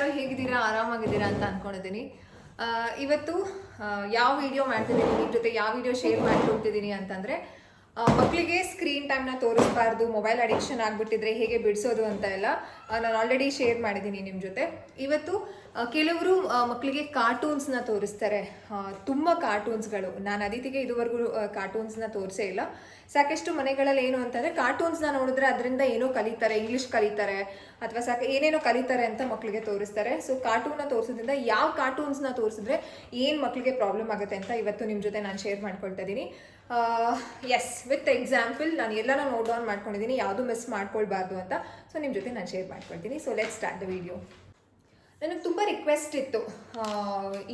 ಎಲ್ಲರೂ ಹೇಗಿದ್ದೀರಾ? ಆರಾಮಾಗಿದ್ದೀರಾ ಅಂತ ಅನ್ಕೊಂಡಿದ್ದೀನಿ. ಇವತ್ತು ಯಾವ ವಿಡಿಯೋ ಮಾಡ್ತಿದ್ದೀನಿ? ನಿಮ್ಮ ಜೊತೆ ಯಾವ ವಿಡಿಯೋ ಶೇರ್ ಮಾಡ್ಕೊಳ್ತಿದ್ದೀನಿ ಅಂತಂದರೆ ಮಕ್ಕಳಿಗೆ ಸ್ಕ್ರೀನ್ ಟೈಮ್ನ ತೋರಿಸ್ಬಾರ್ದು ಮೊಬೈಲ್ ಅಡಿಕ್ಷನ್ ಆಗಿಬಿಟ್ಟಿದ್ರೆ ಹೇಗೆ ಬಿಡಿಸೋದು ಅಂತ ಎಲ್ಲ ನಾನು ಆಲ್ರೆಡಿ ಶೇರ್ ಮಾಡಿದ್ದೀನಿ ನಿಮ್ಮ ಜೊತೆ. ಇವತ್ತು ಕೆಲವರು ಮಕ್ಕಳಿಗೆ ಕಾರ್ಟೂನ್ಸ್ನ ತೋರಿಸ್ತಾರೆ. ತುಂಬ ಕಾರ್ಟೂನ್ಸ್ಗಳು ನಾನು ಅದಿತಿಗೆ ಇದುವರೆಗೂ ಕಾರ್ಟೂನ್ಸ್ನ ತೋರಿಸೇ ಇಲ್ಲ. ಸಾಕಷ್ಟು ಮನೆಗಳಲ್ಲಿ ಏನು ಅಂತಂದರೆ ಕಾರ್ಟೂನ್ಸ್ನ ನೋಡಿದ್ರೆ ಅದರಿಂದ ಏನೋ ಕಲಿತಾರೆ ಇಂಗ್ಲೀಷ್ ಕಲಿತಾರೆ, ಅಥವಾ ಸಾಕ, ಏನೇನೋ ಕಲಿತಾರೆ ಅಂತ ಮಕ್ಕಳಿಗೆ ತೋರಿಸ್ತಾರೆ. ಸೊ ಕಾರ್ಟೂನ್ನ ತೋರಿಸೋದ್ರಿಂದ ಯಾವ ಕಾರ್ಟೂನ್ಸ್ನ ತೋರಿಸಿದ್ರೆ ಏನು ಮಕ್ಕಳಿಗೆ ಪ್ರಾಬ್ಲಮ್ ಆಗುತ್ತೆ ಅಂತ ಇವತ್ತು ನಿಮ್ಮ ಜೊತೆ ನಾನು ಶೇರ್ ಮಾಡ್ಕೊಳ್ತಾ ಇದ್ದೀನಿ ಎಸ್ ವಿತ್ ಎಕ್ಸಾಂಪಲ್ ನಾನು ಎಲ್ಲನೂ ನೋಟ್ ಡೌನ್ ಮಾಡ್ಕೊಂಡಿದ್ದೀನಿ ಯಾವುದು ಮಿಸ್ ಮಾಡ್ಕೊಳ್ಬಾರ್ದು ಅಂತ. ಸೊ ನಿಮ್ಮ ಜೊತೆ ನಾನು ಶೇರ್ ಮಾಡ್ಕೊಳ್ತೀನಿ. So let start the video ನನಗೆ ತುಂಬ ರಿಕ್ವೆಸ್ಟ್ ಇತ್ತು.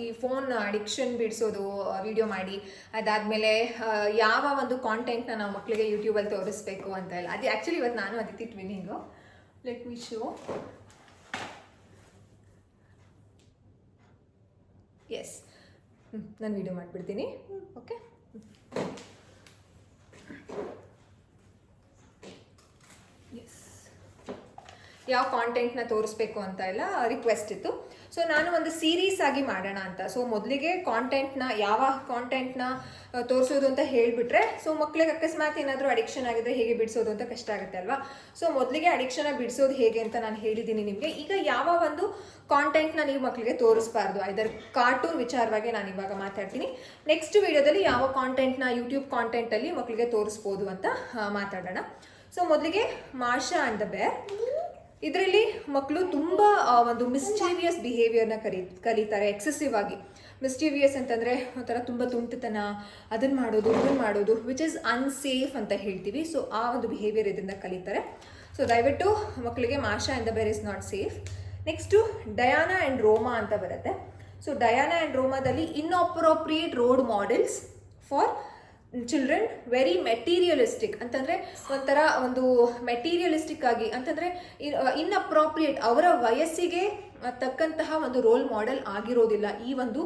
ಈ ಫೋನ್ ಅಡಿಕ್ಷನ್ ಬಿಡಿಸೋದು ವಿಡಿಯೋ ಮಾಡಿ. ಅದಾದಮೇಲೆ ಯಾವ ಒಂದು ಕಾಂಟೆಂಟ್ನ ನಾವು ಮಕ್ಕಳಿಗೆ ಯೂಟ್ಯೂಬಲ್ಲಿ ತೋರಿಸ್ಬೇಕು ಅಂತ ಎಲ್ಲ. ಅದು ಆ್ಯಕ್ಚುಲಿ ಇವತ್ತು ನಾನು Aditi twinning let me show yes ನಾನು ವಿಡಿಯೋ ಮಾಡಿಬಿಡ್ತೀನಿ. ಓಕೆ ಯಾವ ಕಾಂಟೆಂಟ್ನ ತೋರಿಸ್ಬೇಕು ಅಂತ ಎಲ್ಲ ರಿಕ್ವೆಸ್ಟ್ ಇತ್ತು. ಸೊ ನಾನು ಒಂದು ಸೀರೀಸ್ ಆಗಿ ಮಾಡೋಣ ಅಂತ. ಸೊ ಮೊದಲಿಗೆ ಕಾಂಟೆಂಟ್ನ ಯಾವ ಕಾಂಟೆಂಟ್ನ ತೋರಿಸೋದು ಅಂತ ಹೇಳಿಬಿಟ್ರೆ ಸೊ ಮಕ್ಕಳಿಗೆ ಅಕಸ್ಮಾತ್ ಏನಾದರೂ ಅಡಿಕ್ಷನ್ ಆಗಿದ್ರೆ ಹೇಗೆ ಬಿಡಿಸೋದು ಅಂತ ಕಷ್ಟ ಆಗುತ್ತೆ ಅಲ್ವಾ? ಸೊ ಮೊದಲಿಗೆ ಅಡಿಕ್ಷನ್ ಬಿಡಿಸೋದು ಹೇಗೆ ಅಂತ ನಾನು ಹೇಳಿದ್ದೀನಿ ನಿಮಗೆ. ಈಗ ಯಾವ ಒಂದು ಕಾಂಟೆಂಟ್ನ ನೀವು ಮಕ್ಕಳಿಗೆ ತೋರಿಸ್ಬಾರ್ದು ಐದರ್ ಕಾರ್ಟೂನ್ ವಿಚಾರವಾಗಿ ನಾನು ಇವಾಗ ಮಾತಾಡ್ತೀನಿ. ನೆಕ್ಸ್ಟ್ ವಿಡಿಯೋದಲ್ಲಿ ಯಾವ ಕಾಂಟೆಂಟ್ನ ಯೂಟ್ಯೂಬ್ ಕಾಂಟೆಂಟಲ್ಲಿ ಮಕ್ಕಳಿಗೆ ತೋರಿಸ್ಬೋದು ಅಂತ ಮಾತಾಡೋಣ. ಸೊ ಮೊದಲಿಗೆ ಮಾರ್ಷಾ ಆ್ಯಂಡ್ ದ ಬೇರ್ ಇದರಲ್ಲಿ ಮಕ್ಕಳು ತುಂಬ ಒಂದು ಮಿಸ್ಚೀವಿಯಸ್ ಬಿಹೇವಿಯರ್ನ ಕರಿ ಕಲಿತಾರೆ ಎಕ್ಸೆಸಿವ್ ಆಗಿ. ಮಿಸ್ಚೀವಿಯಸ್ ಅಂತಂದರೆ ಒಂಥರ ತುಂಬ ತುಂಟತನ ಅದನ್ನು ಮಾಡೋದು ಇದನ್ನು ಮಾಡೋದು ವಿಚ್ ಇಸ್ ಅನ್ಸೇಫ್ ಅಂತ ಹೇಳ್ತೀವಿ. ಸೊ ಆ ಒಂದು ಬಿಹೇವಿಯರ್ ಇದರಿಂದ ಕಲಿತಾರೆ. ಸೊ ದಯವಿಟ್ಟು ಮಕ್ಕಳಿಗೆ Masha and the bear is not safe next Diana and Roma ಅಂತ ಬರುತ್ತೆ. So Diana and ರೋಮಾದಲ್ಲಿ inappropriate role models for children very materialistic ಅಂತಂದರೆ ಒಂಥರ ಒಂದು ಮೆಟೀರಿಯಲಿಸ್ಟಿಕ್ ಆಗಿ ಅಂತಂದರೆ ಇನ್ಅಪ್ರಾಪ್ರಿಯೇಟ್ ಅವರ ವಯಸ್ಸಿಗೆ ತಕ್ಕಂತಹ ಒಂದು ರೋಲ್ ಮಾಡೆಲ್ ಆಗಿರೋದಿಲ್ಲ ಈ ಒಂದು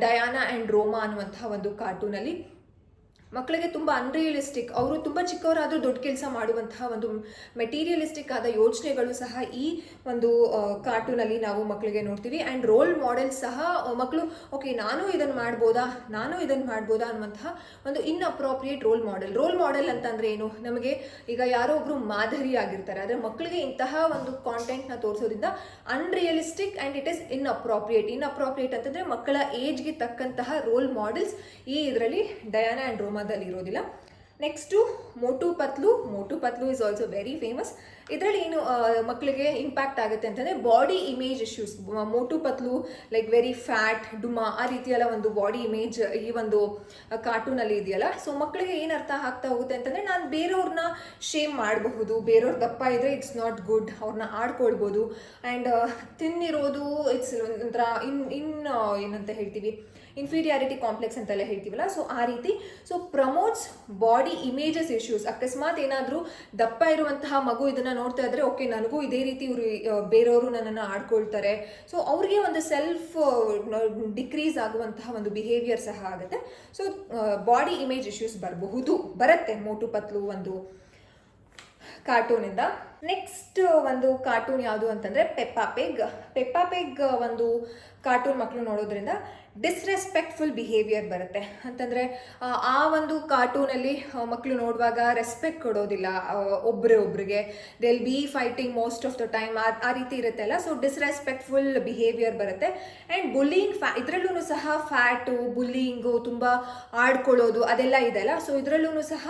ಡಯಾನಾ ಆ್ಯಂಡ್ ರೋಮಾ ಅನ್ನುವಂತಹ ಒಂದು ಕಾರ್ಟೂನಲ್ಲಿ ಮಕ್ಕಳಿಗೆ ತುಂಬ ಅನ್ರಿಯಲಿಸ್ಟಿಕ್ ಅವರು ತುಂಬ ಚಿಕ್ಕವರಾದರೂ ದೊಡ್ಡ ಕೆಲಸ ಮಾಡುವಂತಹ ಒಂದು ಮೆಟೀರಿಯಲಿಸ್ಟಿಕ್ ಆದ ಯೋಚನೆಗಳು ಸಹ ಈ ಒಂದು ಕಾರ್ಟೂನಲ್ಲಿ ನಾವು ಮಕ್ಕಳಿಗೆ ನೋಡ್ತೀವಿ. ಆ್ಯಂಡ್ ರೋಲ್ ಮಾಡೆಲ್ ಸಹ ಮಕ್ಕಳು ಓಕೆ ನಾನು ಇದನ್ನು ಮಾಡ್ಬೋದಾ? ನಾನು ಇದನ್ನು ಮಾಡ್ಬೋದಾ ಅನ್ನುವಂತಹ ಒಂದು inappropriate role model role model ಅಂತಂದ್ರೆ ಏನು? ನಮಗೆ ಈಗ ಯಾರೋ ಒಬ್ಬರು ಮಾದರಿ ಆಗಿರ್ತಾರೆ. ಆದರೆ ಮಕ್ಕಳಿಗೆ ಇಂತಹ ಒಂದು ಕಾಂಟೆಂಟ್ನ ತೋರಿಸೋದ್ರಿಂದ unrealistic and it is inappropriate inappropriate ಅಂತಂದರೆ ಮಕ್ಕಳ ಏಜ್ಗೆ ತಕ್ಕಂತಹ ರೋಲ್ ಮಾಡೆಲ್ಸ್ ಈ ಇದರಲ್ಲಿ ಡಯಾನಾ ಆ್ಯಂಡ್ ರೋಮಾದಲ್ಲಿ ಇರೋದಿಲ್ಲ. Next Motu Patlu. Motu Patlu is also very famous ಇದರಲ್ಲಿ ಏನು ಮಕ್ಕಳಿಗೆ ಇಂಪ್ಯಾಕ್ಟ್ ಆಗುತ್ತೆ ಅಂತಂದರೆ body image issues Motu Patlu like very fat ಡುಮಾ, ಆ ರೀತಿಯೆಲ್ಲ ಒಂದು ಬಾಡಿ ಇಮೇಜ್ ಈ ಒಂದು ಕಾರ್ಟೂನಲ್ಲಿ ಇದೆಯಲ್ಲ. ಸೊ ಮಕ್ಕಳಿಗೆ ಏನು ಅರ್ಥ ಆಗ್ತಾ ಹೋಗುತ್ತೆ ಅಂತಂದರೆ ನಾನು ಬೇರೆಯವ್ರನ್ನ ಶೇಮ್ ಮಾಡಬಹುದು. ಬೇರೆಯವ್ರ ದಪ್ಪ ಇದ್ದರೆ ಇಟ್ಸ್ ನಾಟ್ ಗುಡ್ ಅವ್ರನ್ನ ಆಡ್ಕೊಳ್ಬೋದು ಆ್ಯಂಡ್ ತಿನ್ನಿರೋದು ಇಟ್ಸ್ ಒಂಥರ ಇನ್ ಇನ್ ಏನಂತ ಹೇಳ್ತೀವಿ? ಇನ್ಫೀರಿಯಾರಿಟಿ ಕಾಂಪ್ಲೆಕ್ಸ್ ಅಂತೆಲ್ಲ ಹೇಳ್ತೀವಲ್ಲ ಸೊ ಆ ರೀತಿ. So promotes body images issues ಅಕಸ್ಮಾತ್ ಏನಾದರೂ ದಪ್ಪ ಇರುವಂತಹ ಮಗು ಇದನ್ನು ನೋಡ್ತಾ ಇದ್ರೆ ಓಕೆ ನನಗೂ ಇದೇ ರೀತಿ ಇವರು ಬೇರೆಯವರು ನನ್ನನ್ನು ಆಡ್ಕೊಳ್ತಾರೆ. ಸೊ ಅವ್ರಿಗೆ ಒಂದು ಸೆಲ್ಫ್ ಡಿಕ್ರೀಸ್ ಆಗುವಂತಹ ಒಂದು ಬಿಹೇವಿಯರ್ ಸಹ ಆಗುತ್ತೆ. ಸೊ ಬಾಡಿ ಇಮೇಜ್ ಇಶ್ಯೂಸ್ ಬರಬಹುದು, ಬರುತ್ತೆ ಮೋಟು ಪತ್ಲು ಒಂದು ಕಾರ್ಟೂನಿಂದ ನೆಕ್ಸ್ಟ್ ಒಂದು ಕಾರ್ಟೂನ್ ಯಾವುದು ಅಂತಂದರೆ ಪೆಪ್ಪಾ ಪೆಗ್ ಒಂದು ಕಾರ್ಟೂನ್ ಮಕ್ಕಳು ನೋಡೋದ್ರಿಂದ ಡಿಸ್ರೆಸ್ಪೆಕ್ಟ್ಫುಲ್ ಬಿಹೇವಿಯರ್ ಬರುತ್ತೆ. ಅಂತಂದರೆ, ಆ ಒಂದು ಕಾರ್ಟೂನಲ್ಲಿ ಮಕ್ಕಳು ನೋಡುವಾಗ ರೆಸ್ಪೆಕ್ಟ್ ಕೊಡೋದಿಲ್ಲ ಒಬ್ಬರೇ ಒಬ್ರಿಗೆ. They'll be fighting most of the time ಆ ಆ ರೀತಿ ಇರುತ್ತೆ ಅಲ್ಲ? ಸೊ ಡಿಸ್ರೆಸ್ಪೆಕ್ಟ್ಫುಲ್ ಬಿಹೇವಿಯರ್ ಬರುತ್ತೆ. ಆ್ಯಂಡ್ ಬುಲ್ಲಿಂಗ್ ಫ್ಯಾ ಇದರಲ್ಲೂ ಸಹ ಫ್ಯಾಟು ಬುಲ್ಲಿಂಗು ತುಂಬ ಆಡ್ಕೊಳ್ಳೋದು ಅದೆಲ್ಲ ಇದೆಲ್ಲ ಸೊ ಇದರಲ್ಲೂ ಸಹ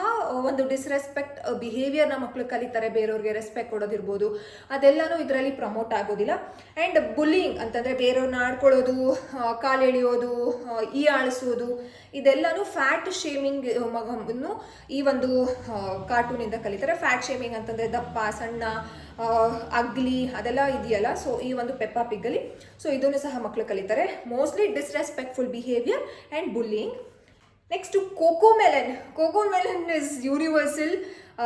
ಒಂದು ಡಿಸ್ರೆಸ್ಪೆಕ್ಟ್ ಬಿಹೇವಿಯರ್ನ ಮಕ್ಕಳು ಕಲಿತಾರೆ, ಬೇರೆಯವ್ರಿಗೆ ರೆಸ್ಪೆಕ್ಟ್ ಕೊಡೋದಿರ್ಬೋದು. ಅದೆಲ್ಲನೂ ಇದರಲ್ಲಿ ಪ್ರಮೋಟ್ ಆಗೋದಿಲ್ಲ. ಆ್ಯಂಡ್ ಬುಲ್ಲಿಂಗ್ ಅಂತಂದರೆ ಬೇರೆಯವ್ರನ್ನ ಆಡ್ಕೊಳ್ಳೋದು ಕಾಲು ಎಳೆಯೋದು ಈ ಆಳಿಸೋದು, ಇದೆಲ್ಲನೂ ಫ್ಯಾಟ್ ಶೇಮಿಂಗ್ ಮಗನ್ನು ಈ ಒಂದು ಕಾರ್ಟೂನಿಂದ ಕಲಿತಾರೆ. ಫ್ಯಾಟ್ ಶೇಮಿಂಗ್ ಅಂತಂದರೆ ದಪ್ಪ, ಸಣ್ಣ ಅಗ್ಲಿ ಅದೆಲ್ಲ ಇದೆಯಲ್ಲ. ಸೊ ಈ ಒಂದು ಪೆಪ್ಪಾ ಪಿಗ್ಗಲ್ಲಿ ಸೊ ಇದನ್ನು ಸಹ ಮಕ್ಕಳು ಕಲಿತಾರೆ. Mostly disrespectful behaviour and bullying next Cocomelon Cocomelon is universal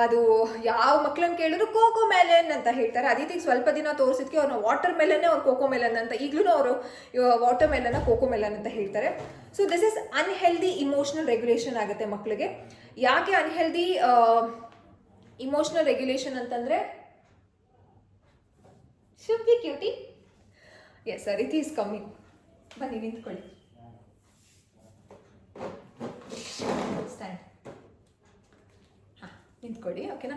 ಅದು ಯಾವ ಮಕ್ಳನ್ನ ಕೇಳಿದ್ರು ಕೋಕೋ ಮೆಲನ್ ಅಂತ ಹೇಳ್ತಾರೆ. ಅದೀತಿಗೆ ಸ್ವಲ್ಪ ದಿನ ತೋರಿಸಿದ್ಕೆ ಅವ್ರನ್ನ ವಾಟರ್ ಮೆಲನ್ನೇ ಅವ್ರು ಕೋಕೋ ಮೆಲನ್ ಅಂತ. ಈಗಲೂ ಅವರು ವಾಟರ್ ಮೆಲನ್ನ ಕೋಕೋ ಮೆಲನ್ ಅಂತ ಹೇಳ್ತಾರೆ. So this is unhealthy emotional regulation ಆಗುತ್ತೆ ಮಕ್ಕಳಿಗೆ ಯಾಕೆ ಅನ್ಹೆಲ್ದಿ ಇಮೋಷನಲ್ ರೆಗ್ಯುಲೇಷನ್ ಅಂತಂದರೆ? ಶುಡ್ ಬಿ ಕ್ಯೂಟಿ ಎಸ್ ಅರಿತಿ ಇಸ್ ಕಮ್ಮಿ ಬನ್ನಿ ನಿಂತ್ಕೊಳ್ಳಿ. ಸ್ಟ್ಯಾಂಡ್ ನಿಂತ್ಕೊಳ್ಳಿ ಓಕೆನಾ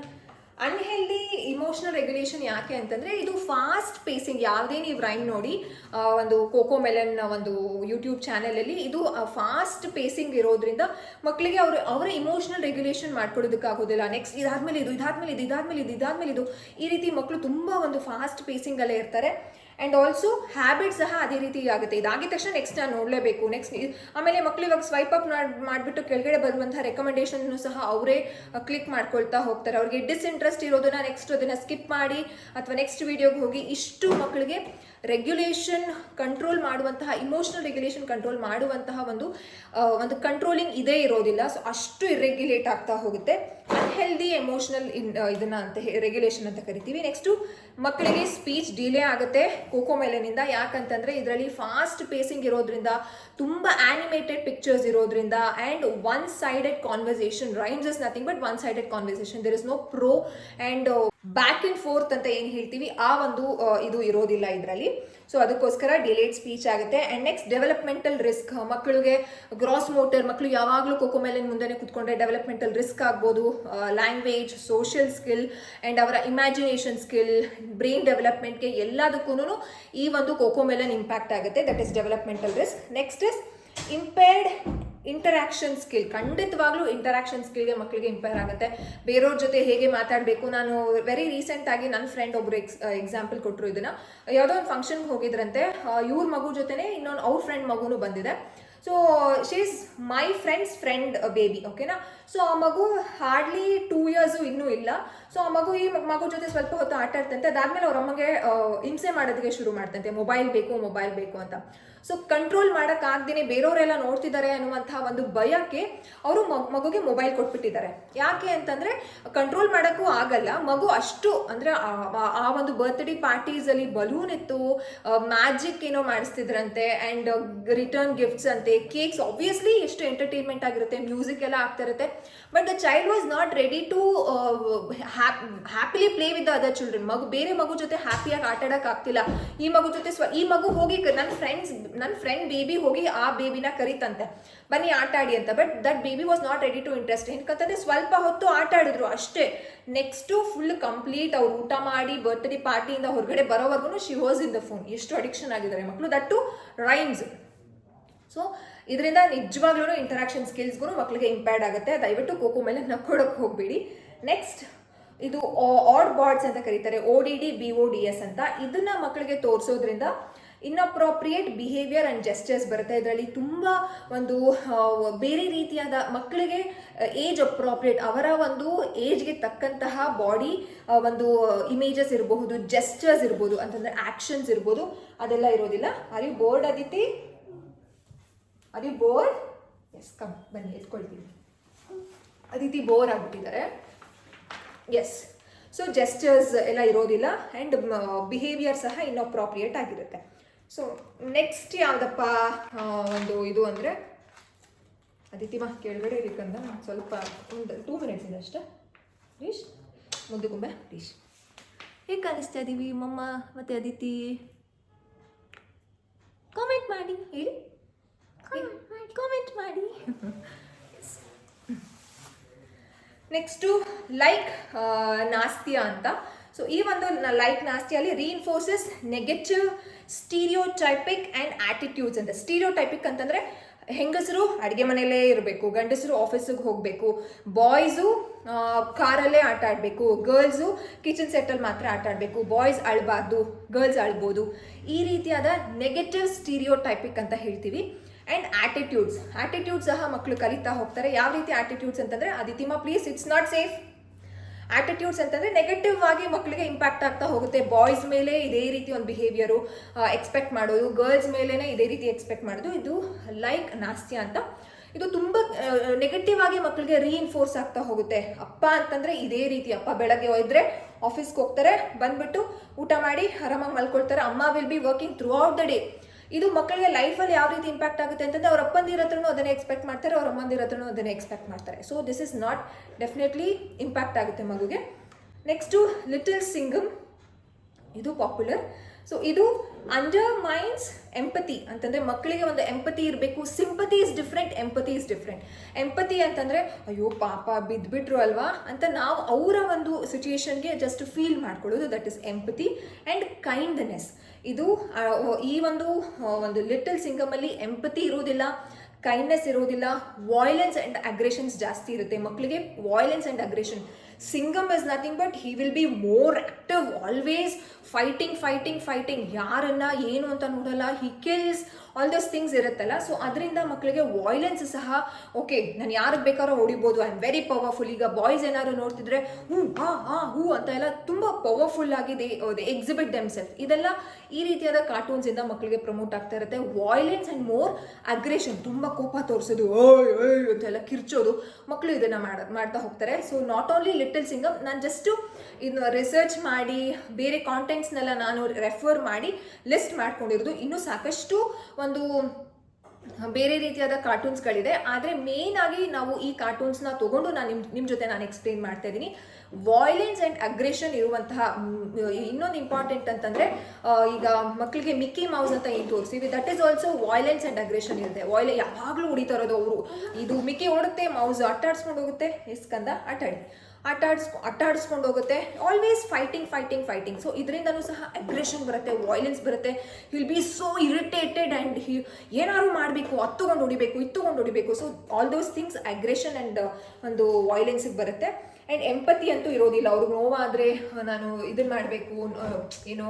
ಅನ್ಹೆಲ್ದಿ ಇಮೋಷನಲ್ ರೆಗ್ಯುಲೇಷನ್ ಯಾಕೆ ಅಂತಂದರೆ ಇದು ಫಾಸ್ಟ್ ಪೇಸಿಂಗ್ ಯಾವುದೇ ನೀವು ರೈಮ್ ನೋಡಿ ಒಂದು ಕೋಕೋ ಮೆಲನ್ ಒಂದು ಯೂಟ್ಯೂಬ್ ಚಾನಲಲ್ಲಿ ಇದು ಫಾಸ್ಟ್ ಪೇಸಿಂಗ್ ಇರೋದ್ರಿಂದ ಮಕ್ಕಳಿಗೆ ಅವರು, ಅವರ ಇಮೋಷನಲ್ ರೆಗ್ಯುಲೇಷನ್ ಮಾಡ್ಕೊಡೋದಕ್ಕಾಗೋದಿಲ್ಲ. ನೆಕ್ಸ್ಟ್ ಇದಾದಮೇಲೆ ಇದು ಇದಾದಮೇಲೆ ಇದು ಇದಾದಮೇಲೆ ಇದು, ಇದಾದ್ಮೇಲೆ ಇದು. ಈ ರೀತಿ ಮಕ್ಕಳು ತುಂಬ ಒಂದು ಫಾಸ್ಟ್ ಪೇಸಿಂಗಲ್ಲೇ ಇರ್ತಾರೆ. ಆ್ಯಂಡ್ ಆಲ್ಸೋ ಹ್ಯಾಬಿಟ್ ಸಹ ಅದೇ ರೀತಿ ಆಗುತ್ತೆ. ಇದಾಗಿದ ತಕ್ಷಣ ನೆಕ್ಸ್ಟ್ ನಾನು ನೋಡಲೇಬೇಕು. ನೆಕ್ಸ್ಟ್ ಆಮೇಲೆ ಮಕ್ಕಳು ಇವಾಗ ಸ್ವೈಪ್ ಅಪ್ ಮಾಡಿಬಿಟ್ಟು ಕೆಳಗಡೆ ಬರುವಂತಹ ರೆಕಮೆಂಡೇಷನ್ನು ಸಹ ಅವರೇ ಕ್ಲಿಕ್ ಮಾಡ್ಕೊಳ್ತಾ ಹೋಗ್ತಾರೆ. ಅವ್ರಿಗೆ ಡಿಸ್ಇಂಟ್ರೆಸ್ಟ್ ಇರೋದನ್ನ ನೆಕ್ಸ್ಟ್ ಅದನ್ನು ಸ್ಕಿಪ್ ಮಾಡಿ, ಅಥವಾ ನೆಕ್ಸ್ಟ್ ವೀಡಿಯೋಗೆ ಹೋಗಿ ಇಷ್ಟು ಮಕ್ಕಳಿಗೆ ರೆಗ್ಯುಲೇಷನ್ ಕಂಟ್ರೋಲ್ ಮಾಡುವಂತಹ ಇಮೋಷನಲ್ ರೆಗ್ಯುಲೇಷನ್ ಕಂಟ್ರೋಲ್ ಮಾಡುವಂತಹ ಒಂದು ಒಂದು ಕಂಟ್ರೋಲಿಂಗ್ ಇದೇ ಇರೋದಿಲ್ಲ. ಸೊ ಅಷ್ಟು ಇರೆಗ್ಯುಲೇಟ್ ಆಗ್ತಾ ಹೋಗುತ್ತೆ. ಅನ್ಹೆಲ್ದಿ ಎಮೋಷನಲ್ ಇನ್ ಇದನ್ನ ಅಂತ ರೆಗ್ಯುಲೇಷನ್ ಅಂತ ಕರಿತೀವಿ. ನೆಕ್ಸ್ಟು ಮಕ್ಕಳಿಗೆ ಸ್ಪೀಚ್ ಡಿಲೇ ಆಗುತ್ತೆ ಕೋಕೋ ಮೇಲಿನಿಂದ. ಯಾಕಂತಂದ್ರೆ ಇದರಲ್ಲಿ ಫಾಸ್ಟ್ ಪೇಸಿಂಗ್ ಇರೋದ್ರಿಂದ, ತುಂಬ ಆನಿಮೇಟೆಡ್ ಪಿಕ್ಚರ್ಸ್ ಇರೋದ್ರಿಂದ and one sided conversation rhymes is nothing but one sided conversation there is no pro and back and forth ಅಂತ ಏನು ಹೇಳ್ತೀವಿ, ಆ ಒಂದು ಇದು ಇರೋದಿಲ್ಲ ಇದರಲ್ಲಿ. ಸೊ ಅದಕ್ಕೋಸ್ಕರ ಡಿಲೇಡ್ ಸ್ಪೀಚ್ ಆಗುತ್ತೆ. ಆ್ಯಂಡ್ ನೆಕ್ಸ್ಟ್ ಡೆವಲಪ್ಮೆಂಟಲ್ ರಿಸ್ಕ್ ಮಕ್ಕಳಿಗೆ ಗ್ರಾಸ್ ಮೋಟರ್ ಮಕ್ಕಳು ಯಾವಾಗಲೂ ಕೋಕೋ ಮೇಲೆ ಮುಂದೆ ಕುತ್ಕೊಂಡ್ರೆ ಡೆವಲಪ್ಮೆಂಟಲ್ ರಿಸ್ಕ್ ಆಗ್ಬೋದು. ಲ್ಯಾಂಗ್ವೇಜ್ ಸೋಷಿಯಲ್ ಸ್ಕಿಲ್ ಆ್ಯಂಡ್ ಅವರ ಇಮ್ಯಾಜಿನೇಷನ್ ಸ್ಕಿಲ್ ಬ್ರೈನ್ ಡೆವಲಪ್ಮೆಂಟ್ಗೆ ಎಲ್ಲದಕ್ಕೂ ಈ ಒಂದು ಕೋಕೋ ಮೇಲೆ ಇಂಪ್ಯಾಕ್ಟ್ ಆಗುತ್ತೆ. That is developmental risk next is impaired interaction skill ಖಂಡಿತವಾಗ್ಲೂ ಇಂಟರಾಕ್ಷನ್ ಸ್ಕಿಲ್ಗೆ ಮಕ್ಕಳಿಗೆ ಇಂಪೇರ್ ಆಗುತ್ತೆ. ಬೇರೆಯವ್ರ ಜೊತೆ ಹೇಗೆ ಮಾತಾಡಬೇಕು? ನಾನು ವೆರಿ ರೀಸೆಂಟ್ ಆಗಿ ನನ್ನ ಫ್ರೆಂಡ್ ಒಬ್ರು ಎಕ್ಸ್ ಎಕ್ಸಾಂಪಲ್ ಕೊಟ್ಟರು ಇದನ್ನ. ಯಾವುದೋ ಒಂದು ಫಂಕ್ಷನ್ಗೆ ಹೋಗಿದ್ರಂತೆ. ಇವ್ರ ಮಗು ಜೊತೆನೇ ಇನ್ನೊಂದು ಅವ್ರ ಫ್ರೆಂಡ್ ಮಗುನು ಬಂದಿದೆ. So she is my friends friend baby ಓಕೆನಾ ಸೊ ಆ ಮಗು ಹಾರ್ಡ್ಲಿ ಟೂ ಇಯರ್ಸು ಇನ್ನೂ ಇಲ್ಲ. ಸೊ ಆ ಮಗು ಈ ಮಗು ಜೊತೆ ಸ್ವಲ್ಪ ಹೊತ್ತು ಆಟ ಆಡ್ತಂತೆ ಅದಾದ್ಮೇಲೆ ಅವ್ರ ಅಮ್ಮಗೆ ಹಿಂಸೆ ಮಾಡೋದಕ್ಕೆ ಶುರು ಮಾಡ್ತಂತೆ. ಮೊಬೈಲ್ ಬೇಕು ಮೊಬೈಲ್ ಬೇಕು ಅಂತ. ಸೊ ಕಂಟ್ರೋಲ್ ಮಾಡೋಕ್ಕಾಗ್ದೇನೆ ಬೇರೆಯವರೆಲ್ಲ ನೋಡ್ತಿದ್ದಾರೆ ಅನ್ನುವಂಥ ಒಂದು ಭಯಕ್ಕೆ ಅವರು ಮಗುಗೆ ಮೊಬೈಲ್ ಕೊಟ್ಬಿಟ್ಟಿದ್ದಾರೆ. ಯಾಕೆ ಅಂತಂದ್ರೆ ಕಂಟ್ರೋಲ್ ಮಾಡೋಕ್ಕೂ ಆಗಲ್ಲ. ಮಗು ಅಷ್ಟು ಅಂದ್ರೆ ಆ- ಒಂದು ಬರ್ತ್ಡೇ ಪಾರ್ಟೀಸಲ್ಲಿ ಬಲೂನ್ ಇತ್ತು ಮ್ಯಾಜಿಕ್ ಏನೋ ಮಾಡಿಸ್ತಿದ್ರಂತೆ ಅಂಡ್ ರಿಟರ್ನ್ ಗಿಫ್ಟ್ಸ್ ಅಂತೆ ಕೇಕ್ಸ್ ಆಬ್ವಿಯಸ್ಲಿ ಎಷ್ಟು ಎಂಟರ್ಟೈನ್ಮೆಂಟ್ ಆಗಿರುತ್ತೆ ಮ್ಯೂಸಿಕ್ ಎಲ್ಲ ಆಗ್ತಾ ಇರುತ್ತೆ. But the child was not ready to happily play with other children ಮಗು, ಬೇರೆ ಮಗು ಜೊತೆ ಹ್ಯಾಪಿಯಾಗಿ ಆಟ ಆಡಕ್ ಆಗ್ತಿಲ್ಲ. ಈ ಮಗು ಜೊತೆ ಸ್ವ, ಈ ಮಗು ಹೋಗಿ ನನ್ನ ಫ್ರೆಂಡ್ಸ್ ನನ್ನ ಫ್ರೆಂಡ್ ಬೇಬಿ ಹೋಗಿ ಆ ಬೇಬಿನ ಕರಿತಂತೆ. ಬನ್ನಿ ಆಟ ಆಡಿ ಅಂತ. But that baby was not ready to interest ಏನಕ್ಕಂತಂದ್ರೆ ಸ್ವಲ್ಪ ಹೊತ್ತು ಆಟ ಆಡಿದ್ರು ಅಷ್ಟೇ. ನೆಕ್ಸ್ಟು ಫುಲ್ ಕಂಪ್ಲೀಟ್ ಅವ್ರು ಊಟ ಮಾಡಿ ಬರ್ತ್ಡೇ ಪಾರ್ಟಿಯಿಂದ ಹೊರಗಡೆ ಬರೋವರೆಗೂ she was in the phone ಎಷ್ಟು ಅಡಿಕ್ಷನ್ ಆಗಿದ್ದಾರೆ ಮಕ್ಕಳು ದಟ್ ಟು ರೈಮ್ಸ್ ಸೊ ಇದರಿಂದ ನಿಜವಾಗ್ಲೂ ಇಂಟರಾಕ್ಷನ್ ಸ್ಕಿಲ್ಸ್ಗೂ ಮಕ್ಕಳಿಗೆ ಇಂಪ್ಯಾರ್ಡ್ ಆಗುತ್ತೆ. ದಯವಿಟ್ಟು ಕೋಕೋ ಮೇಲೆ ನಕ್ಕೊಡಕ್ಕೆ ಹೋಗಬೇಡಿ. ನೆಕ್ಸ್ಟ್ ಇದು ಆಡ್ ಬಾರ್ಡ್ಸ್ ಅಂತ ಕರೀತಾರೆ. O D D B O D S ಅಂತ. ಇದನ್ನ ಮಕ್ಕಳಿಗೆ ತೋರಿಸೋದ್ರಿಂದ ಇನ್ಅಪ್ರೋಪ್ರಿಯೇಟ್ ಬಿಹೇವಿಯರ್ ಆ್ಯಂಡ್ ಜೆಸ್ಟರ್ಸ್ ಬರುತ್ತೆ. ಇದರಲ್ಲಿ ತುಂಬ ಒಂದು ಬೇರೆ ರೀತಿಯಾದ ಮಕ್ಕಳಿಗೆ ಏಜ್ ಅಪ್ರೋಪ್ರಿಯೇಟ್ ಅವರ ಒಂದು ಏಜ್ಗೆ ತಕ್ಕಂತಹ ಬಾಡಿ ಒಂದು ಇಮೇಜಸ್ ಇರಬಹುದು ಜೆಸ್ಟರ್ಸ್ ಇರ್ಬೋದು, ಅಂತಂದರೆ ಆ್ಯಕ್ಷನ್ಸ್ ಇರ್ಬೋದು, ಅದೆಲ್ಲ ಇರೋದಿಲ್ಲ. ಅರಿ ಬೋರ್ಡ್ ಅದಿತಿ ಅರಿ ಬೋರ್ಡ್ ಎಸ್ ಕಮ್ ಬನ್ನಿ, ಎತ್ಕೊಳ್ತೀನಿ. ಅದಿತಿ ಬೋರ್ ಆಗ್ಬಿಟ್ಟಿದ್ದಾರೆ. ಎಸ್ ಸೊ ಜೆಸ್ಟರ್ಸ್ ಎಲ್ಲ ಇರೋದಿಲ್ಲ ಆ್ಯಂಡ್ ಬಿಹೇವಿಯರ್ ಸಹ ಇನ್ನೊಪ್ರಾಪ್ರಿಯೇಟ್ ಆಗಿರುತ್ತೆ. ಸೊ ನೆಕ್ಸ್ಟ್ ಯಾವುದಪ್ಪ? ಒಂದು ಇದು ಅಂದರೆ? ಅದಿತಿ ಮಾ ಕೆಳಗಡೆ ಇರಬೇಕಂದ ಸ್ವಲ್ಪ ಒಂದು ಟೂ ಮಿನಿಟ್ಸ್ ಇದೆ ಅಷ್ಟೇ. ಪ್ಲೀಸ್ ಮುದ್ದುಗುಂಬೆ ಪ್ಲೀಸ್ ಹೇಗೆ ಕಾಣಿಸ್ತಾ ಇದ್ದೀವಿ ಮಮ್ಮ ಮತ್ತು ಅದಿತಿ ಕಾಮೆಂಟ್ ಮಾಡಿ ಹೇಳಿ. ಕಾಮೆಂಟ್ ಮಾಡಿ. ನೆಕ್ಸ್ಟು ಲೈಕ್ ನಾಸ್ತಿಯಾ ಅಂತ. ಸೊ ಈ ಒಂದು like ನಾಸ್ತಿಯಲ್ಲಿ reinforces negative stereotypic and attitudes ಅಂತ. ಸ್ಟೀರಿಯೋಟೈಪಿಕ್ ಅಂತಂದರೆ ಹೆಂಗಸರು ಅಡುಗೆ ಮನೆಯಲ್ಲೇ ಇರಬೇಕು, ಗಂಡಸರು ಆಫೀಸಿಗೆ ಹೋಗಬೇಕು ಬಾಯ್ಸು ಕಾರಲ್ಲೇ ಆಟ ಆಡಬೇಕು ಗರ್ಲ್ಸು ಕಿಚನ್ ಸೆಟ್ಟಲ್ಲಿ ಮಾತ್ರ ಆಟ ಆಡಬೇಕು ಬಾಯ್ಸ್ ಅಳಬಾರ್ದು ಗರ್ಲ್ಸ್ ಅಳ್ಬೋದು. ಈ ರೀತಿಯಾದ ನೆಗೆಟಿವ್ ಸ್ಟೀರಿಯೋಟೈಪಿಕ್ ಅಂತ ಹೇಳ್ತೀವಿ. ಆ್ಯಂಡ್ ಆಟಿಟ್ಯೂಡ್ಸ್ ಆಟಿಟ್ಯೂಡ್ಸ್ ಸಹ ಮಕ್ಕಳು ಕಲಿತಾ ಹೋಗ್ತಾರೆ. ಯಾವ ರೀತಿ ಆಟಿಟ್ಯೂಡ್ಸ್ ಅಂತಂದರೆ ಅದಿತಿಮ please it's not safe attitudes ಅಂತಂದರೆ ನೆಗೆಟಿವ್ ಆಗಿ ಮಕ್ಕಳಿಗೆ ಇಂಪ್ಯಾಕ್ಟ್ ಆಗ್ತಾ ಹೋಗುತ್ತೆ. ಬಾಯ್ಸ್ ಮೇಲೆ ಇದೇ ರೀತಿ ಒಂದು ಬಿಹೇವಿಯರು ಎಕ್ಸ್ಪೆಕ್ಟ್ ಮಾಡೋದು. ಗರ್ಲ್ಸ್ ಮೇಲೇ ಇದೇ ರೀತಿ ಎಕ್ಸ್ಪೆಕ್ಟ್ ಮಾಡೋದು. ಇದು ಲೈಕ್ ನಾಸ್ತ್ಯ ಅಂತ. ಇದು ತುಂಬ ನೆಗೆಟಿವ್ ಆಗಿ ಮಕ್ಕಳಿಗೆ ರೀಇನ್ಫೋರ್ಸ್ ಆಗ್ತಾ ಹೋಗುತ್ತೆ. ಅಪ್ಪ ಅಂತಂದ್ರೆ ಇದೇ ರೀತಿ, ಅಪ್ಪ ಬೆಳಗ್ಗೆ ಒಯ್ದರೆ ಆಫೀಸ್ಗೆ ಹೋಗ್ತಾರೆ, ಬಂದ್ಬಿಟ್ಟು ಊಟ ಮಾಡಿ ಆರಾಮಾಗಿ ಮಲ್ಕೊಳ್ತಾರೆ. ಅಮ್ಮ will be working throughout the day ಇದು ಮಕ್ಕಳಿಗೆ ಲೈಫಲ್ಲಿ ಯಾವ ರೀತಿ ಇಂಪ್ಯಾಕ್ಟ್ ಆಗುತ್ತೆ ಅಂತಂದರೆ ಅವ್ರ ಅಪ್ಪಂದಿರ ಹತ್ರನೂ ಅದನ್ನೇ ಎಕ್ಸ್ಪೆಕ್ಟ್ ಮಾಡ್ತಾರೆ, ಅವ್ರ ಅಮ್ಮಂದಿರ ಹತ್ರನೂ ಅದನ್ನೇ ಎಕ್ಸ್ಪೆಕ್ಟ್ ಮಾಡ್ತಾರೆ. So this is not definitely impact ಆಗುತ್ತೆ ಮಗುಗೆ. ನೆಕ್ಸ್ಟು ಲಿಟಲ್ ಸಿಂಗಮ್ ಇದು ಪಾಪ್ಯುಲರ್ ಸೊ ಇದು ಅಂಡರ್ ಮೈಂಡ್ಸ್ ಎಂಪತಿ ಅಂತಂದರೆ ಮಕ್ಕಳಿಗೆ ಒಂದು ಎಂಪತಿ ಇರಬೇಕು sympathy is different empathy is different empathy ಅಂತಂದರೆ, ಅಯ್ಯೋ, ಪಾಪ ಬಿದ್ದುಬಿಟ್ರು ಅಲ್ವಾ? ಅಂತ ನಾವು ಅವರ ಒಂದು ಸಿಚುಯೇಷನ್ಗೆ ಜಸ್ಟ್ ಫೀಲ್ ಮಾಡ್ಕೊಳ್ಳೋದು that is empathy and kindness ಇದು ಈ ಒಂದು ಒಂದು ಲಿಟಲ್ ಸಿಂಗಮಲ್ಲಿ ಎಂಪತಿ ಇರೋದಿಲ್ಲ ಕೈಂಡ್ನೆಸ್ ಇರೋದಿಲ್ಲ ವಾಯ್ಲೆನ್ಸ್ ಆ್ಯಂಡ್ ಅಗ್ರೆಷನ್ಸ್ ಜಾಸ್ತಿ ಇರುತ್ತೆ. ಮಕ್ಕಳಿಗೆ violence and aggression Singham is nothing but he will be more active always fighting fighting fighting ಯಾರನ್ನ, ಏನು ಅಂತ ನೋಡಲ್ಲ he kills all those things ಇರುತ್ತಲ್ಲ. ಸೊ ಅದರಿಂದ ಮಕ್ಕಳಿಗೆ ವಾಯ್ಲೆನ್ಸ್ ಸಹ ಓಕೆ ನಾನು ಯಾರಿಗೆ ಬೇಕಾದ್ರೂ ಹೊಡಿಬೋದು. ಐ ಆಮ್ ವೆರಿ ಪವರ್ಫುಲ್ ಈಗ ಬಾಯ್ಸ್ ಏನಾದ್ರು ನೋಡ್ತಿದ್ರೆ ಹ್ಞೂ ಹಾ ಹಾ, ಹೂ ಅಂತ ಎಲ್ಲ ತುಂಬ ಪವರ್ಫುಲ್ ಆಗಿದೆ ಎಕ್ಸಿಬಿಟ್ ದೆಮ್ಸೆಲ್ಫ್ ಇದೆಲ್ಲ ಈ ರೀತಿಯಾದ ಕಾರ್ಟೂನ್ಸ್ ಇಂದ ಮಕ್ಕಳಿಗೆ ಪ್ರಮೋಟ್ ಆಗ್ತಾ ಇರುತ್ತೆ. ವಾಯ್ಲೆನ್ಸ್ ಅಂಡ್ ಮೋರ್ ಅಗ್ರೆಷನ್ ತುಂಬ ಕೋಪ ತೋರಿಸೋದು. ಓಯ್ ಓಯ್ ಅಂತೆಲ್ಲ ಕಿರ್ಚೋದು. ಮಕ್ಕಳು ಇದನ್ನ ಮಾಡ, ಮಾಡ್ತಾ ಹೋಗ್ತಾರೆ. So not only little Singham ನಾನು ಜಸ್ಟು ಇನ್ನು ರಿಸರ್ಚ್ ಮಾಡಿ, ಬೇರೆ ಕಾಂಟೆಂಟ್ಸ್ನೆಲ್ಲ ನಾನು ರೆಫರ್ ಮಾಡಿ ಲಿಸ್ಟ್ ಮಾಡ್ಕೊಂಡಿರೋದು. ಇನ್ನೂ ಸಾಕಷ್ಟು ಒಂದು, ಬೇರೆ ರೀತಿಯಾದ ಕಾರ್ಟೂನ್ಸ್ಗಳಿದೆ. ಆದರೆ ಮೇನ್ ಆಗಿ ನಾವು ಈ ಕಾರ್ಟೂನ್ಸ್ನ ತಗೊಂಡು ನಾನು ನಿಮ್ಮ ನಿಮ್ಮ ಜೊತೆ ನಾನು ಎಕ್ಸ್ಪ್ಲೇನ್ ಮಾಡ್ತಾ ಇದ್ದೀನಿ. ವಾಯ್ಲೆನ್ಸ್ ಆ್ಯಂಡ್ ಅಗ್ರೆಷನ್ ಇರುವಂತಹ ಇನ್ನೊಂದು ಇಂಪಾರ್ಟೆಂಟ್ ಅಂತಂದರೆ ಈಗ ಮಕ್ಕಳಿಗೆ ಮಿಕ್ಕಿ ಮೌಸ್ ಅಂತ ಏನು ತೋರಿಸ್ತೀವಿ that is also violence and aggression ಇರುತ್ತೆ. ವಾಯ್ಲೆ ಯಾವಾಗಲೂ ಹೊಡಿತಾ ಇರೋದು ಅವರು. ಇದು ಮಿಕ್ಕಿ ಓಡುತ್ತೆ ಮೌಸ್ ಆಟಾಡ್ಸ್ಕೊಂಡು ಹೋಗುತ್ತೆ. ಎಸ್ಕಂದ ಆಟಾಡಿ. ಆಟ ಆಡಿಸ್ಕೊ ಹೋಗುತ್ತೆ. Always fighting fighting fighting so ಇದರಿಂದನೂ ಸಹ ಅಗ್ರೆಷನ್ ಬರುತ್ತೆ ವಾಯ್ಲೆನ್ಸ್ ಬರುತ್ತೆ. Will be so irritated and he ಏನಾದ್ರು ಮಾಡಬೇಕು ಅದು ತೊಗೊಂಡು ಹೊಡಿಬೇಕು ಇದು ತೊಗೊಂಡು ಹೊಡಿಬೇಕು so all those things aggression and ಒಂದು ವಾಯ್ಲೆನ್ಸಿಗೆ ಬರುತ್ತೆ. ಆ್ಯಂಡ್ ಎಂಪತಿ ಅಂತೂ ಇರೋದಿಲ್ಲ. ಅವ್ರಿಗೆ ನೋವಾದರೆ ನಾನು ಇದನ್ನು ಮಾಡಬೇಕು. ಏನು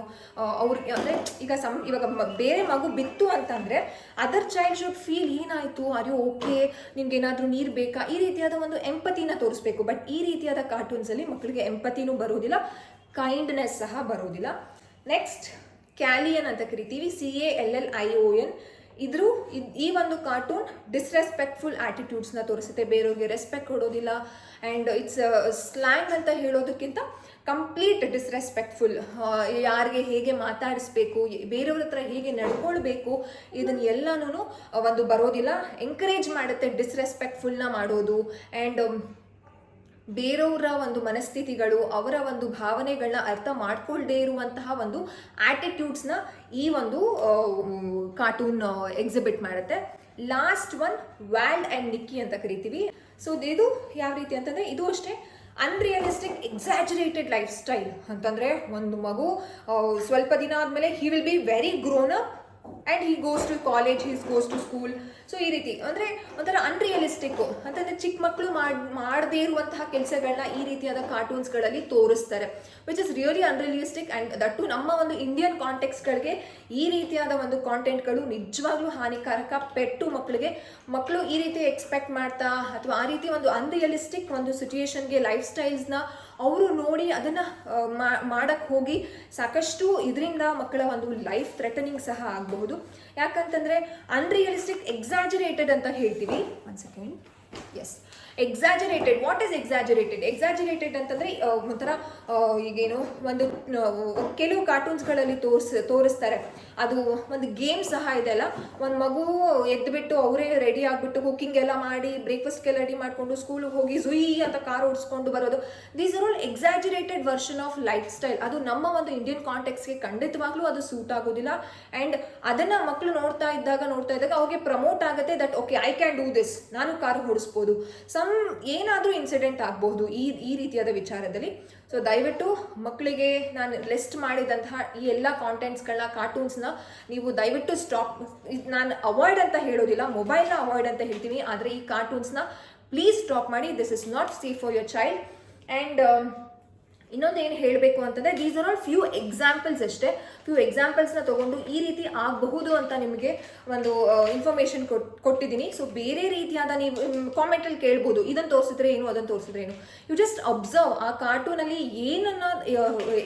ಅವ್ರಿಗೆ ಅಂದರೆ ಈಗ ಸಮ್ ಇವಾಗ ಬೇರೆ ಮಗು ಬಿತ್ತು ಅಂತಂದರೆ ಅದರ್ ಚೈಲ್ಡ್ ಶುಡ್ ಫೀಲ್ ಏನಾಯಿತು? ಅರೆ ಓಕೆ ನಿಮ್ಗೆ ಏನಾದರೂ ನೀರು ಬೇಕಾ? ಈ ರೀತಿಯಾದ ಒಂದು ಎಂಪತಿನ ತೋರಿಸ್ಬೇಕು. ಬಟ್ ಈ ರೀತಿಯಾದ ಕಾರ್ಟೂನ್ಸಲ್ಲಿ ಮಕ್ಕಳಿಗೆ ಎಂಪತಿನೂ ಬರೋದಿಲ್ಲ ಕೈಂಡ್ನೆಸ್ ಸಹ ಬರೋದಿಲ್ಲ. ನೆಕ್ಸ್ಟ್ ಕ್ಯಾಲಿಯನ್ ಅಂತ ಕರಿತೀವಿ. C A L L I O N ಇದ್ರು ಇದ್- ಈ ಒಂದು ಕಾರ್ಟೂನ್ ಡಿಸ್ರೆಸ್ಪೆಕ್ಟ್ಫುಲ್ ಆ್ಯಟಿಟ್ಯೂಡ್ಸ್ನ ತೋರಿಸುತ್ತೆ. ಬೇರೆಯವ್ರಿಗೆ ರೆಸ್ಪೆಕ್ಟ್ ಕೊಡೋದಿಲ್ಲ ಆ್ಯಂಡ್ ಇಟ್ಸ್ ಸ್ಲ್ಯಾಂಗ್ ಅಂತ ಹೇಳೋದಕ್ಕಿಂತ ಕಂಪ್ಲೀಟ್ ಡಿಸ್ರೆಸ್ಪೆಕ್ಟ್ಫುಲ್ ಯಾರಿಗೆ ಹೇಗೆ ಮಾತಾಡಿಸ್ಬೇಕು ಬೇರೆಯವ್ರ ಹತ್ರ ಹೇಗೆ ನಡ್ಕೊಳ್ಬೇಕು ಇದನ್ನ ಎಲ್ಲನೂ ಒಂದು ಬರೋದಿಲ್ಲ. ಎಂಕರೇಜ್ ಮಾಡುತ್ತೆ ಡಿಸ್ರೆಸ್ಪೆಕ್ಟ್ಫುಲ್ನ ಮಾಡೋದು. ಆ್ಯಂಡ್ ಬೇರೆಯವರ ಒಂದು ಮನಸ್ಥಿತಿಗಳು, ಅವರ ಒಂದು ಭಾವನೆಗಳನ್ನ ಅರ್ಥ ಮಾಡ್ಕೊಳ್ಳದೇ ಇರುವಂತಹ ಒಂದು ಆಟಿಟ್ಯೂಡ್ಸ್ನ ಈ ಒಂದು ಕಾರ್ಟೂನ್ ಎಕ್ಸಿಬಿಟ್ ಮಾಡುತ್ತೆ. Last one Vlad and Niki ಅಂತ ಕರಿತೀವಿ. ಸೊ ಇದು ಯಾವ ರೀತಿ ಅಂತಂದರೆ, ಇದು ಅಷ್ಟೇ ಅನ್ರಿಯಲಿಸ್ಟಿಕ್ ಎಕ್ಸಾಜುರೇಟೆಡ್ ಲೈಫ್ ಸ್ಟೈಲ್ ಅಂತಂದರೆ, ಒಂದು ಮಗು ಸ್ವಲ್ಪ ದಿನ ಆದಮೇಲೆ he will be very grown up and he goes to college he's goes to school so ಈ ರೀತಿ, ಅಂದರೆ ಒಂಥರ ಅನ್ರಿಯಲಿಸ್ಟಿಕ್ಕು ಅಂತಂದರೆ ಚಿಕ್ಕ ಮಕ್ಕಳು ಮಾಡಿ, ಮಾಡದೇ ಇರುವಂತಹ ಕೆಲಸಗಳನ್ನ ಈ ರೀತಿಯಾದ ಕಾರ್ಟೂನ್ಸ್ಗಳಲ್ಲಿ ತೋರಿಸ್ತಾರೆ which is really unrealistic and that ನಮ್ಮ ಒಂದು ಇಂಡಿಯನ್ ಕಾಂಟೆಕ್ಸ್ಗಳಿಗೆ ಈ ರೀತಿಯಾದ ಒಂದು ಕಾಂಟೆಂಟ್ಗಳು ನಿಜವಾಗ್ಲೂ ಹಾನಿಕಾರಕ. ಪೆಟ್ಟು ಮಕ್ಕಳಿಗೆ ಮಕ್ಕಳು ಈ ರೀತಿ ಎಕ್ಸ್ಪೆಕ್ಟ್ ಮಾಡ್ತಾ, ಅಥವಾ ಆ ರೀತಿ ಒಂದು ಅನ್ರಿಯಲಿಸ್ಟಿಕ್ ಒಂದು ಸಿಚುಯೇಷನ್ಗೆ ಲೈಫ್ ಸ್ಟೈಲ್ಸ್ನ ಅವರು ನೋಡಿ ಅದನ್ನು ಮಾಡಕ್ಕೆ ಹೋಗಿ ಸಾಕಷ್ಟು ಇದರಿಂದ ಮಕ್ಕಳ ಒಂದು ಲೈಫ್ ಥ್ರೆಟನಿಂಗ್ ಸಹ ಆಗಬಹುದು. ಯಾಕಂತಂದರೆ ಅನ್ರಿಯಲಿಸ್ಟಿಕ್ ಎಕ್ಸಾಜರೇಟೆಡ್ ಅಂತ ಹೇಳ್ತೀವಿ. ಒಂದು second yes exaggerated what is exaggerated exaggerated ಅಂತಂದರೆ ಒಂಥರ ಈಗೇನು ಒಂದು ಕೆಲವು ಕಾರ್ಟೂನ್ಸ್ಗಳಲ್ಲಿ ತೋರಿಸ, ತೋರಿಸ್ತಾರೆ. ಅದು ಒಂದು ಗೇಮ್ ಸಹ ಇದೆ ಅಲ್ಲ. ಒಂದು ಮಗು ಎದ್ದುಬಿಟ್ಟು ಅವರೇ ರೆಡಿ ಆಗಿಬಿಟ್ಟು ಕುಕ್ಕಿಂಗ್ ಎಲ್ಲ ಮಾಡಿ ಬ್ರೇಕ್ಫಾಸ್ಟ್ಗೆಲ್ಲ ರೆಡಿ ಮಾಡಿಕೊಂಡು ಸ್ಕೂಲಿಗೆ ಹೋಗಿ ಜುಯಿ ಅಂತ ಕಾರ್ ಓಡಿಸ್ಕೊಂಡು ಬರೋದು. These are all exaggerated version of lifestyle ಅದು ನಮ್ಮ ಒಂದು ಇಂಡಿಯನ್ ಕಾಂಟೆಕ್ಸ್ಗೆ ಖಂಡಿತವಾಗ್ಲೂ ಅದು ಸೂಟ್ ಆಗೋದಿಲ್ಲ. ಆ್ಯಂಡ್ ಅದನ್ನು ಮಕ್ಕಳು ನೋಡ್ತಾ ಇದ್ದಾಗ ನೋಡ್ತಾ ಇದ್ದಾಗ ಅವ್ರಿಗೆ ಪ್ರಮೋಟ್ ಆಗುತ್ತೆ that okay I can do this ನಾನು ಕಾರು ಓಡಿಸ್ಬೋದು ಸಮ್ ಏನಾದರೂ ಇನ್ಸಿಡೆಂಟ್ ಆಗಬಹುದು ಈ ಈ ರೀತಿಯಾದ ವಿಚಾರದಲ್ಲಿ. ಸೊ ದಯವಿಟ್ಟು ಮಕ್ಕಳಿಗೆ ನಾನು ಲಿಸ್ಟ್ ಮಾಡಿದಂತಹ ಈ ಎಲ್ಲ ಕಾಂಟೆಂಟ್ಸ್ಗಳನ್ನ ಕಾರ್ಟೂನ್ಸ್ನ ನೀವು ದಯವಿಟ್ಟು ಸ್ಟಾಪ್ ನಾನು ಅವಾಯ್ಡ್ ಅಂತ ಹೇಳೋದಿಲ್ಲ ಮೊಬೈಲ್ನ ಅವಾಯ್ಡ್ ಅಂತ ಹೇಳ್ತೀನಿ. ಆದರೆ ಈ ಕಾರ್ಟೂನ್ಸ್ನ ಪ್ಲೀಸ್ ಸ್ಟಾಪ್ ಮಾಡಿ. This is not safe for your child and ಇನ್ನೊಂದು ಏನು ಹೇಳಬೇಕು ಅಂತಂದರೆ these are all few examples ಅಷ್ಟೇ. ಫ್ಯೂ ಎಕ್ಸಾಂಪಲ್ಸ್ನ ತೊಗೊಂಡು ಈ ರೀತಿ ಆಗಬಹುದು ಅಂತ ನಿಮಗೆ ಒಂದು ಇನ್ಫಾರ್ಮೇಷನ್ ಕೊಟ್, ಕೊಟ್ಟಿದ್ದೀನಿ. ಸೊ ಬೇರೆ ರೀತಿಯಾದ ನೀವು ಕಾಮೆಂಟಲ್ಲಿ ಕೇಳ್ಬೋದು. ಇದನ್ನು ತೋರಿಸಿದ್ರೆ ಏನು ಅದನ್ನು ತೋರಿಸಿದ್ರೆ ಏನು. ಯು ಜಸ್ಟ್ ಅಬ್ಸರ್ವ್ ಆ ಕಾರ್ಟೂನಲ್ಲಿ ಏನನ್ನು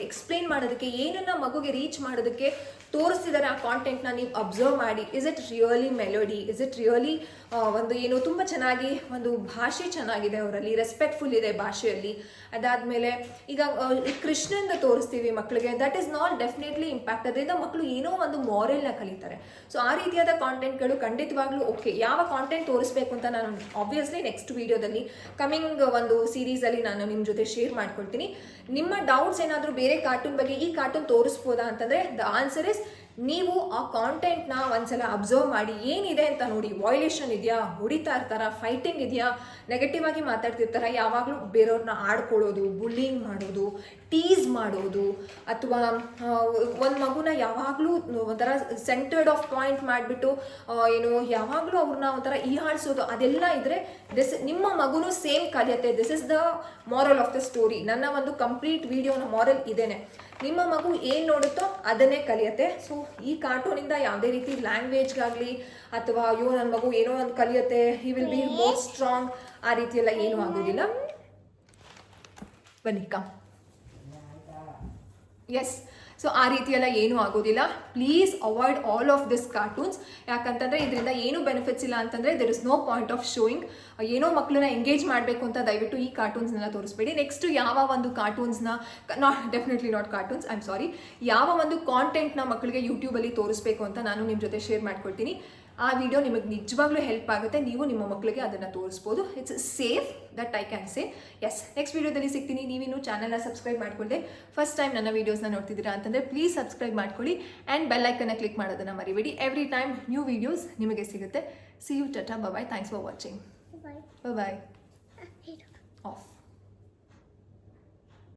ಎಕ್ಸ್ಪ್ಲೇನ್ ಮಾಡೋದಕ್ಕೆ, ಏನನ್ನು ಮಗುಗೆ ರೀಚ್ ಮಾಡೋದಕ್ಕೆ ತೋರಿಸ್ತಿದ್ದಾರೆ ಆ ಕಾಂಟೆಂಟ್ನ ನೀವು ಅಬ್ಸರ್ವ್ ಮಾಡಿ. Is it really melody is it really ಒಂದು ಏನು ತುಂಬ ಚೆನ್ನಾಗಿ ಒಂದು ಭಾಷೆ ಚೆನ್ನಾಗಿದೆ ಅವರಲ್ಲಿ ರೆಸ್ಪೆಕ್ಟ್ಫುಲ್ ಇದೆ ಭಾಷೆಯಲ್ಲಿ. ಅದಾದಮೇಲೆ ಈಗ ಕೃಷ್ಣನ ತೋರಿಸ್ತೀವಿ ಮಕ್ಕಳಿಗೆ that is not definitely impact ಅದರಿಂದ ಮಕ್ಕಳು ಏನೋ ಒಂದು ಮಾರಲ್ನ ಕಲಿತಾರೆ. ಸೊ ಆ ರೀತಿಯಾದ ಕಾಂಟೆಂಟ್ಗಳು ಖಂಡಿತವಾಗ್ಲೂ ಓಕೆ ಯಾವ ಕಾಂಟೆಂಟ್ ತೋರಿಸ್ಬೇಕು ಅಂತ ನಾನು ಆಬ್ವಿಯಸ್ಲಿ ನೆಕ್ಸ್ಟ್ ವೀಡಿಯೋದಲ್ಲಿ ಕಮಿಂಗ್ ಒಂದು ಸೀರೀಸಲ್ಲಿ ನಾನು ನಿಮ್ಮ ಜೊತೆ ಶೇರ್ ಮಾಡ್ಕೊಳ್ತೀನಿ. ನಿಮ್ಮ ಡೌಟ್ಸ್ ಏನಾದರೂ ಬೇರೆ ಕಾರ್ಟೂನ್ ಬಗ್ಗೆ ಈ ಕಾರ್ಟೂನ್ ತೋರಿಸ್ಬೋದಾ ಅಂತಂದರೆ ದ ಆನ್ಸರ್ ಇಸ್ ನೀವು ಆ ಕಾಂಟೆಂಟ್ನ ಒಂದ್ಸಲ ಅಬ್ಸರ್ವ್ ಮಾಡಿ ಏನಿದೆ ಅಂತ ನೋಡಿ ವಾಯ್ಲೇಷನ್ ಇದೆಯಾ, ಹೊಡಿತಾ ಇರ್ತಾರ ಫೈಟಿಂಗ್ ಇದೆಯಾ ನೆಗೆಟಿವ್ ಆಗಿ ಮಾತಾಡ್ತಿರ್ತಾರ, ಯಾವಾಗಲೂ ಬೇರೆಯವ್ರನ್ನ ಆಡ್ಕೊಳ್ಳೋದು ಬುಲ್ಲಿಂಗ್ ಮಾಡೋದು ಟೀಸ್ ಮಾಡೋದು, ಅಥವಾ ಒಂದು ಮಗುನ ಯಾವಾಗಲೂ ಒಂಥರ ಸೆಂಟರ್ಡ್ ಆಫ್ ಪಾಯಿಂಟ್ ಮಾಡಿಬಿಟ್ಟು ಏನು, ಯಾವಾಗಲೂ ಅವ್ರನ್ನ ಒಂಥರ ಈಹಾಳಿಸೋದು, ಅದೆಲ್ಲ ಇದ್ರೆ ದಿಸ್ ನಿಮ್ಮ ಮಗುನು same ಕಲಿಯತ್ತೆ. This is the moral of the story ನನ್ನ ಒಂದು ಕಂಪ್ಲೀಟ್ ವಿಡಿಯೋನ ಮಾರಲ್ ಇದೇನೆ. ನಿಮ್ಮ ಮಗು ಏನು ನೋಡುತ್ತೋ ಅದನ್ನೇ ಕಲಿಯುತ್ತೆ. ಸೊ ಈ ಕಾರ್ಟೂನಿಂದ ಯಾವುದೇ ರೀತಿ ಲ್ಯಾಂಗ್ವೇಜ್ಗಾಗಲಿ ಅಥವಾ ಅಯ್ಯೋ ನನ್ನ ಮಗು ಏನೋ ಒಂದು ಕಲಿಯುತ್ತೆ he will be more strong ಆ ರೀತಿ ಎಲ್ಲ ಏನೂ ಆಗೋದಿಲ್ಲ. ಬನ್ನಿ ಕಮ್ ಎಸ್ ಸೊ ಆ ರೀತಿ ಎಲ್ಲ ಏನೂ ಆಗೋದಿಲ್ಲ. Please avoid all of this cartoons ಯಾಕಂತಂದರೆ ಇದರಿಂದ ಏನೂ ಬೆನಿಫಿಟ್ಸ್ ಇಲ್ಲ ಅಂತಂದರೆ there is no point of showing ಏನೋ ಮಕ್ಕಳನ್ನ ಎಂಗೇಜ್ ಮಾಡಬೇಕು ಅಂತ ದಯವಿಟ್ಟು ಈ ಕಾರ್ಟೂನ್ಸ್ನೆಲ್ಲ ತೋರಿಸ್ಬೇಡಿ. ನೆಕ್ಸ್ಟ್ ಯಾವ ಒಂದು ಕಾರ್ಟೂನ್ಸ್ನ not definitely not cartoons I am sorry ಯಾವ ಒಂದು ಕಾಂಟೆಂಟ್ನ ಮಕ್ಕಳಿಗೆ ಯೂಟ್ಯೂಬಲ್ಲಿ ತೋರಿಸ್ಬೇಕು ಅಂತ ನಾನು ನಿಮ್ಮ ಜೊತೆ ಶೇರ್ ಮಾಡ್ಕೊಳ್ತೀನಿ. ಆ ವಿಡಿಯೋ ನಿಮಗೆ ನಿಜವಾಗ್ಲೂ ಹೆಲ್ಪ್ ಆಗುತ್ತೆ. ನೀವು ನಿಮ್ಮ ಮಕ್ಕಳಿಗೆ ಅದನ್ನು ತೋರಿಸ್ಬೋದು. It's safe that I can say yes next ವೀಡಿಯೋದಲ್ಲಿ ಸಿಗ್ತೀನಿ. ನೀವಿನ್ನೂ ಚಾನಲ್ನ ಸಬ್ಸ್ಕ್ರೈಬ್ ಮಾಡ್ಕೊಳ್ಳಿ ಫಸ್ಟ್ ಟೈಮ್ ನನ್ನ ವೀಡಿಯೋಸ್ನ ನೋಡ್ತಿದ್ದೀರಾ ಅಂತಂದರೆ ಪ್ಲೀಸ್ ಸಬ್ಸ್ಕ್ರೈಬ್ ಮಾಡ್ಕೊಳ್ಳಿ. ಆ್ಯಂಡ್ ಬೆಲ್ ಐಕನ್ನ ಕ್ಲಿಕ್ ಮಾಡೋದನ್ನು ಮರಿಬೇಡಿ. ಎವ್ರಿ ಟೈಮ್ ನ್ಯೂ ವೀಡಿಯೋಸ್ ನಿಮಗೆ ಸಿಗುತ್ತೆ. See you tata bye thanks for watching. Bye. Of